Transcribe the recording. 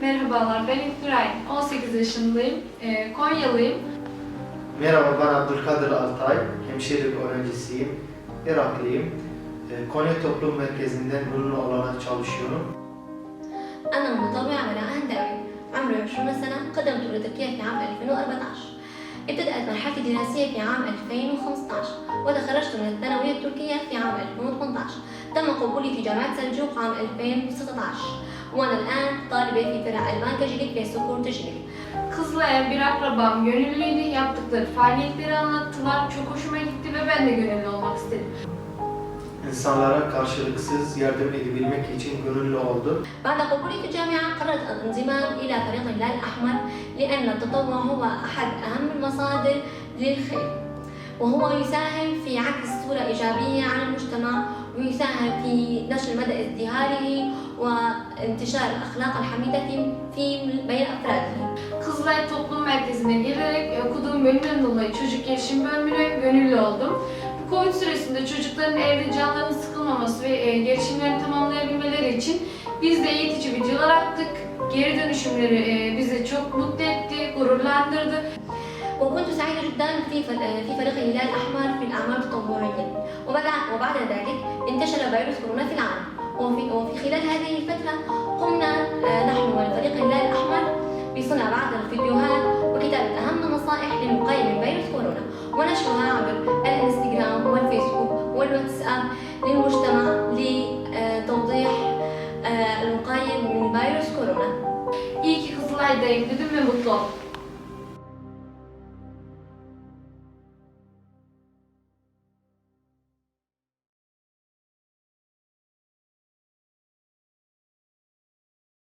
Merhabalar, ben İlknur 18 yaşındayım, Ee, Konyalıyım. Merhaba ben Abdülkadir Altay, hemşirelik öğrencisiyim, Iraklıyım. Ee, Konya Toplum Merkezi'nden gönüllü olarak çalışıyorum. أنا مطوع على أهداوي عمري 20 سنة قدمت لتركيا في عام 2014 ابتدأت مرحلتي الدراسية في عام 2015 وتخرجت من الثانوية التركية في عام 2018 تم قبولي في جامعة سلجوق عام 2016 وأنا الآن طالبة في فرع البنكجيليك في سكور تجريب Kızılay'a bir akrabam gönüllüydü, yaptıkları faaliyetleri anlattılar. Çok hoşuma gitti ve ben de gönüllü olmak istedim. İnsanlara karşılıksız yardım edebilmek için gönüllü oldum. بعد قبولي في الجامعة قررت الانضمام إلى فريق الهلال الأحمر لأن التطوع هو أحد أهم المصادر للخير وهو يساهم في عكس صورة إيجابية عن المجتمع ويساهم في نشر مدى ازدهاره وانتشار الأخلاق الحميدة في في بين أفراده Kızılay Toplum Merkezi'ne gelerek okuduğum bölümden dolayı çocuk gelişim bölümüne gönüllü oldum. Bu Covid süresinde çocukların evde canlarının sıkılmaması ve e, gelişimlerini tamamlayabilmeleri için biz de eğitici videolar attık. Geri dönüşümleri e, bizi çok mutlu etti, gururlandırdı. وكنت سعيدة جدا في ف- في فريق الهلال الأحمر في الأعمال التطوعية وبعد وبعد ذلك انتشر فيروس كورونا في العالم وفي, وفي خلال هذه الفترة قمنا آه، نحن وفريق الهلال الأحمر بصنع بعض الفيديوهات وكتابة أهم النصائح للوقاية من فيروس كورونا ونشرها عبر الانستغرام والفيسبوك والواتساب للمجتمع لتوضيح آه، الوقاية من فيروس كورونا İyi ki Kızılay'dayım dedim ve mutlu.